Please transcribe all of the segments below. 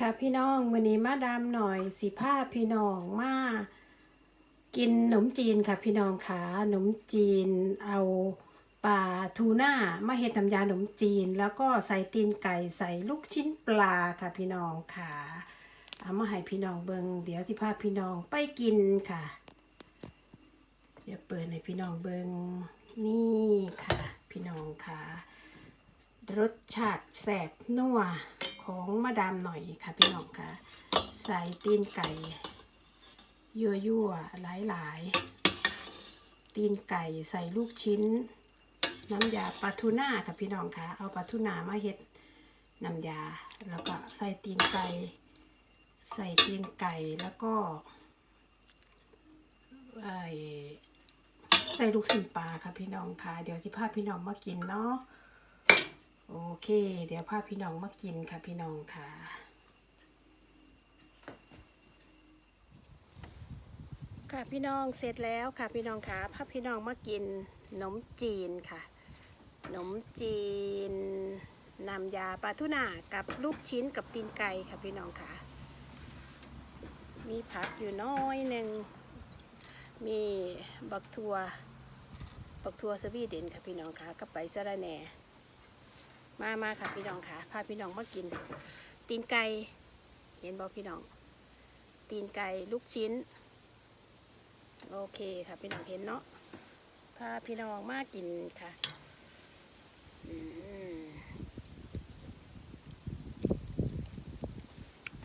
ค่ะพี่น้องวันนี้มาดามหน่อยสิผ้าพี่น้องมากินขนมจีนค่ะพี่น้องค่ะขนมจีนเอาปลาทูน่ามาเฮ็ดน้ำยาขนมจีน แล้วก็ใส่ตีนไก่ใส่ลูกชิ้นปลาค่ะพี่น้องค่ะเอามาให้พี่น้องเบิงเดี๋ยวสิพาพี่น้องไปกินค่ะเดี๋ยวเปิดให้พี่น้องเบิงนี่ค่ะ พี่น้องค่ะ รสชาติแสบนัว ของมาดามหน่อยค่ะพี่น้องค่ะ ใส่ตีนไก่ยั่วยั่วหลายหลายตีนไก่ใส่ลูกชิ้น น้ำยาปลาทูน่าค่ะพี่น้องค่ะ เอาปลาทูน่ามาเฮ็ดน้ำยา แล้วก็ใส่ตีนไก่ ใส่ตีนไก่แล้วก็ใส่ลูกชิ้นปลาค่ะพี่น้องค่ะ เดี๋ยวที่พาพี่น้องมากินเนาะ โอเค เดี๋ยวพาพี่น้องมากินค่ะพี่น้องค่ะ ค่ะพี่น้องเสร็จแล้วค่ะพี่น้องค่ะพาพี่น้องมากินขนมจีนค่ะขนมจีนน้ำยาปลาทูน่ากับลูกชิ้นกับตีนไก่ค่ะพี่น้องค่ะ มีผักอยู่น้อยหนึ่ง มีบักทัวบักทัวสวีเดนค่ะพี่น้องค่ะกับไปซะละแหน่ มามาค่ะพี่น้องค่ะ พาพี่น้องมากิน ตีนไก่ เห็นบอกพี่น้อง ตีนไก่ลูกชิ้น โอเคค่ะพี่น้องเห็นเนาะ พาพี่น้องมากินค่ะ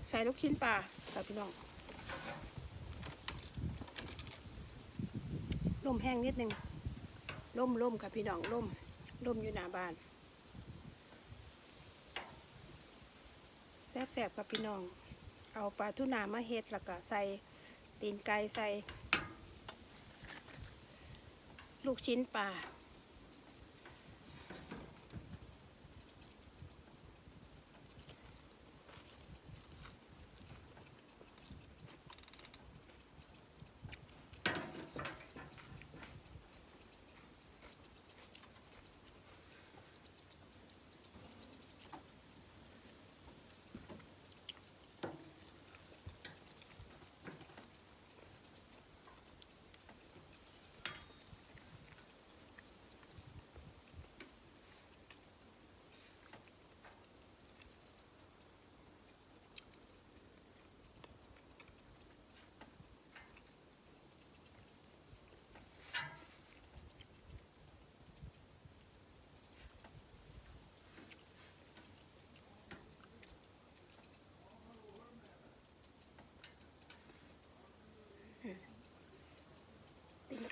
ใส่ลูกชิ้นปลาค่ะพี่น้องล่มแห้งนิดนึงล่มล่มค่ะพี่น้องล่มล่มอยู่หน้าบ้าน แซ่บๆกับพี่น้อง เอาปลาทูน่ามาเฮ็ดแล้วก็ใส่ตีนไก่ใส่ ลูกชิ้นปลา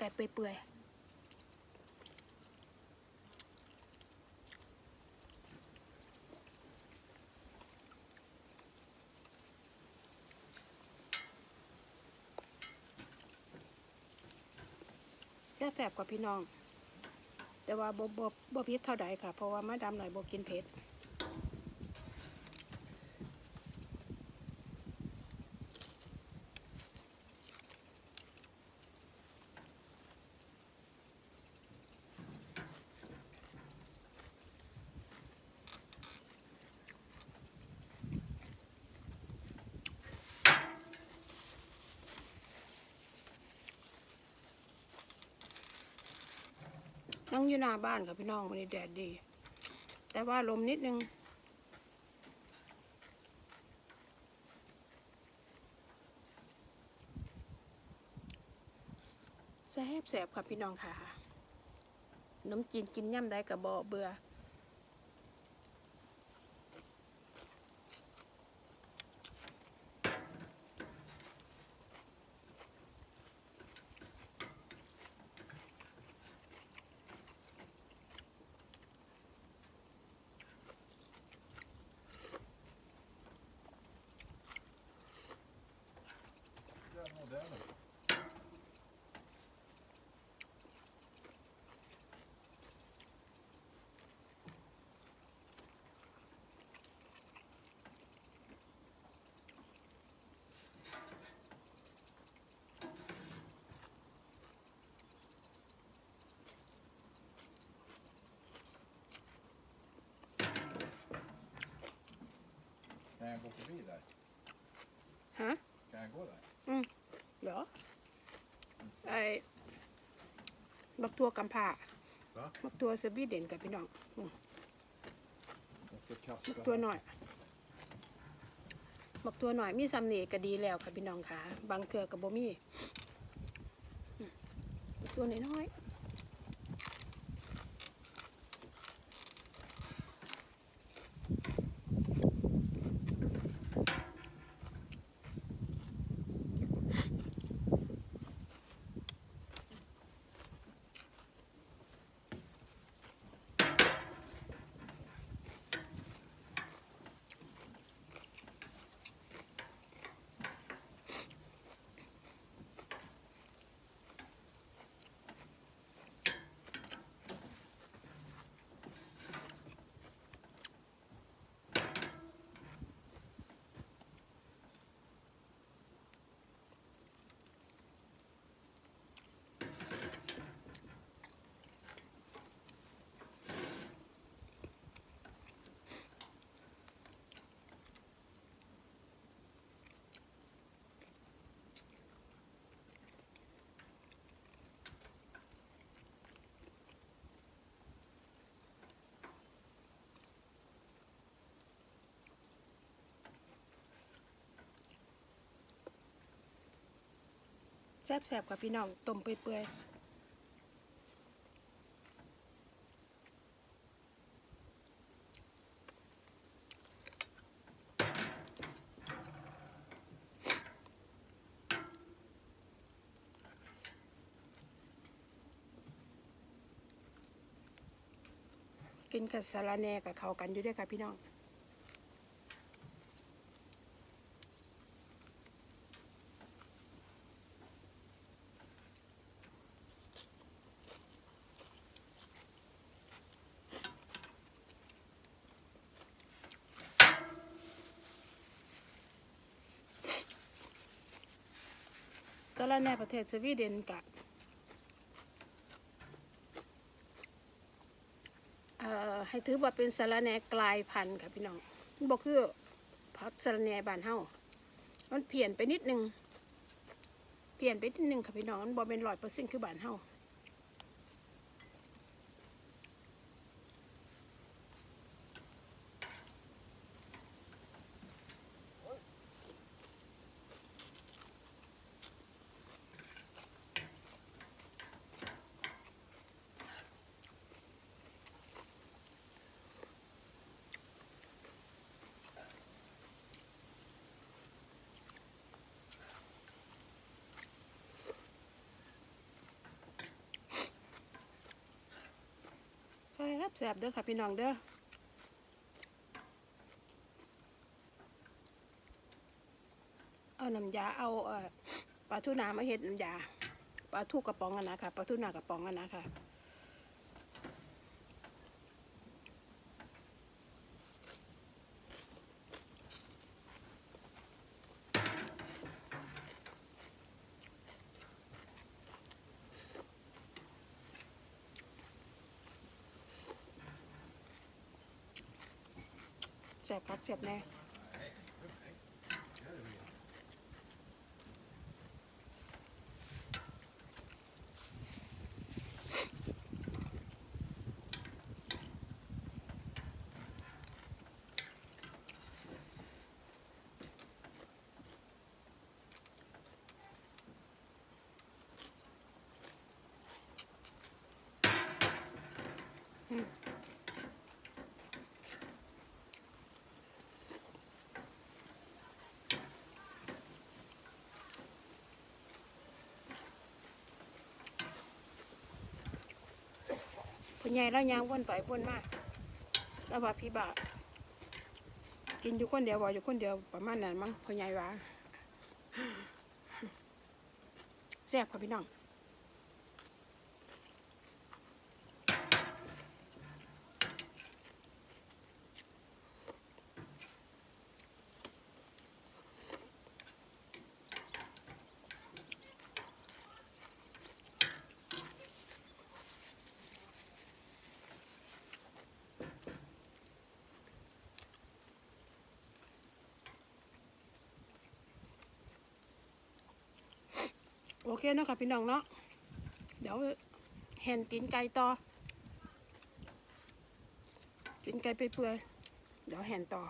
ตีนไก่เปื่อยๆแซ่บกว่าพี่น้อง แต่ว่าบ่บ่บ่เผ็ดเท่าใดค่ะ เพราะว่ามาดำหน่อยบกินเผ็ด นั่งอยู่หน้าบ้านค่ะพี่น้องวันนี้แดดดี แต่ว่าลมนิดนึง แซ่บแสบค่ะพี่น้องค่ะน้ำจีนกินย่ำได้กับบ่เบื่อ Kan jag gå förbi där? Huh? Kan jag gå där? เหรอ ไอ้บักตัวกำผ่า Va? บักตัวสวีเดนกับพี่น้องอืม Jag ska บัก kasta ตัว här. หน่อย บักตัวหน่อยมีซ้ำนี่ก็ดีแล้วค่ะพี่น้องค่ะ บางเทื่อกับบ่มีอืมบักตัวน้อยๆ แซ่บๆกับพี่น้องต้มเปื่อยๆกินกับสาลาแหน่กับเขากันอยู่ด้วยค่ะพี่น้อง ก็แล้วในประเทศสวีเดนกับเอ่อให้ถือว่าเป็นสารแหนกลายพันธุ์ค่ะพี่น้องมันบอกคือพักสารแหนบานเฮามันเปลี่ยนไปนิดนึงเปลี่ยนไปนิดนึงค่ะพี่น้องมันบอกเป็นร้อยเปอร์เซ็นต์คือบานเฮา บแสบเด้อค่ะพี่น้องเด้อเอาน้ำยาเอาปลาทูนามาเห็ดน้ำยาปลาทูกระป๋องกันนะคะปลาทูนากระป๋องกันนะคะ แสบคักแสบแน่ ผู้ใหญ่เรายางวนไปวนมาแล้วว่าพี่บ่ากินอยู่คนเดียวบ่อยู่คนเดียวประมาณนั้นมั้งพ่อใหญ่ว่าแซ่บค่ะพี่น้อง โอเคเนาะค่ะพี่น้องเนาะเดี๋ยวแห่นตีนไก่ต่อตีนไก่ไปเปื่อยเดี๋ยวแห่นต่อ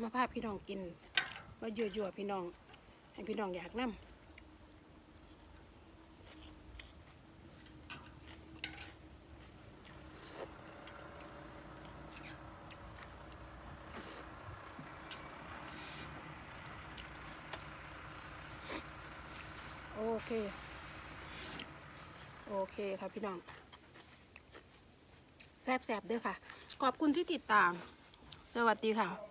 มาภาพพี่น้องกินมายั่วๆพี่น้อง ให้พี่น้องอยากนำอ เค โอเคค่ะพี่น้องแซบๆเด้อค่ะ ขอบคุณที่ติดตาม สวัสดีค่ะ